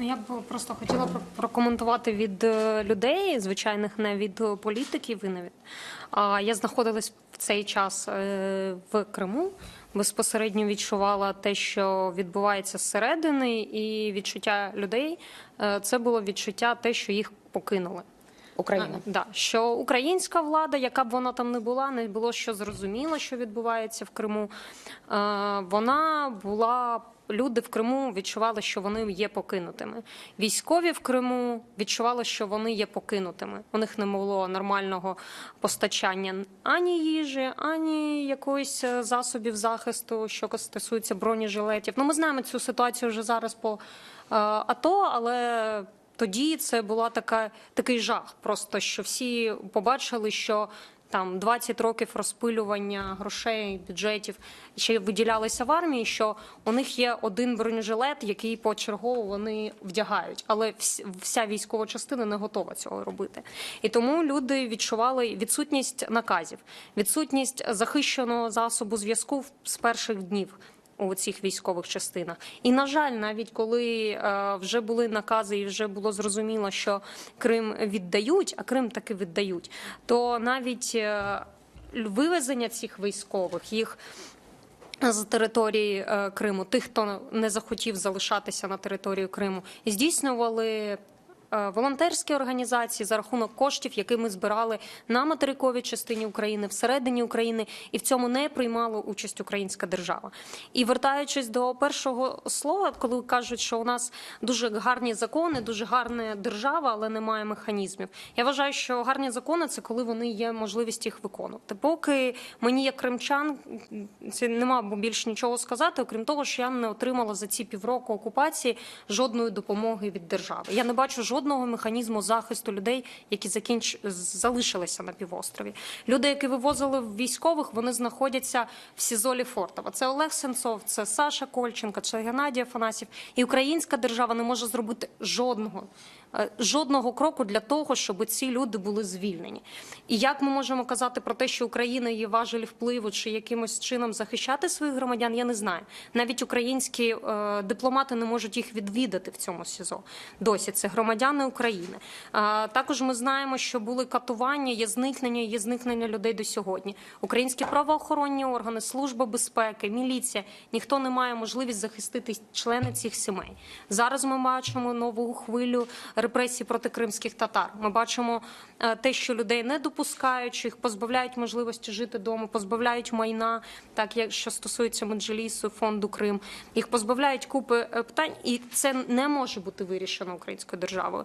Я б просто хотіла про- прокоментувати від е, людей, звичайних, не від е, політиків і. А я знаходилась в цей час е, в Криму. Безпосередньо відчувала те, що відбувається зсередини, і відчуття людей це було відчуття те, що їх покинули. Україна. Е, Да, що українська влада, яка б вона там не була, не було що зрозуміло, що відбувається в Криму. Е, Вона була. Люди в Криму відчували, що вони є покинутими. Військові в Криму відчували, що вони є покинутими. У них не було нормального постачання ані їжі, ані якоїсь е, засобів захисту, що стосується бронежилетів. Ну, ми знаємо цю ситуацію вже зараз по е, АТО, але тоді це була така такий жах. Просто що всі побачили, що там 20 років розпилювання грошей, бюджетів ще виділялися в армії. Що у них є один бронежилет, який почергово вони вдягають, але вся військова частина не готова цього робити. І тому люди відчували відсутність наказів, відсутність захищеного засобу зв'язку з перших днів у цих військових частинах. І на жаль, навіть коли е, вже були накази і вже було зрозуміло, що Крим віддають, а Крим таки віддають, то навіть е, вивезення цих військових їх. З території е, Криму, тих, хто не захотів залишатися на території Криму, здійснювали е, волонтерські організації за рахунок коштів, які ми збирали на материковій частині України, всередині України, і в цьому не приймала участь українська держава. І вертаючись до першого слова, коли кажуть, що у нас дуже гарні закони, дуже гарна держава, але немає механізмів. Я вважаю, що гарні закони це коли вони є можливість їх виконувати. Поки мені, як кримчан, це нема більш нічого сказати, окрім того, що я не отримала за ці півроку окупації жодної допомоги від держави. Я не бачу жодного механізму захисту людей, які закінч... залишилися на півострові. Люди, які вивозили військових, вони знаходяться в СІЗО фортова. Це Олег Сенцов, це Саша Кольченко, це Геннадій Афанасів. І українська держава не може зробити жодного. Е, Жодного кроку для того, щоб ці люди були звільнені. І як ми можемо казати про те, що Україна є важель впливу чи якимось чином захищати своїх громадян, я не знаю. Навіть українські е, дипломати не можуть їх відвідати в цьому СІЗО. Досі це громадяни України. А, також ми знаємо, що були катування, є зникнення, є зникнення людей до сьогодні. Українські правоохоронні органи, служба безпеки, міліція ніхто не має можливість захистити члени цих сімей. Зараз ми бачимо нову хвилю репресій проти кримських татар. Ми бачимо е, те, що людей не допускають, що їх позбавляють можливості жити вдома, позбавляють майна, так як що стосується меджелісу, фонду Крим. Їх позбавляють купи е, питань, і це не може бути вирішено українською державою.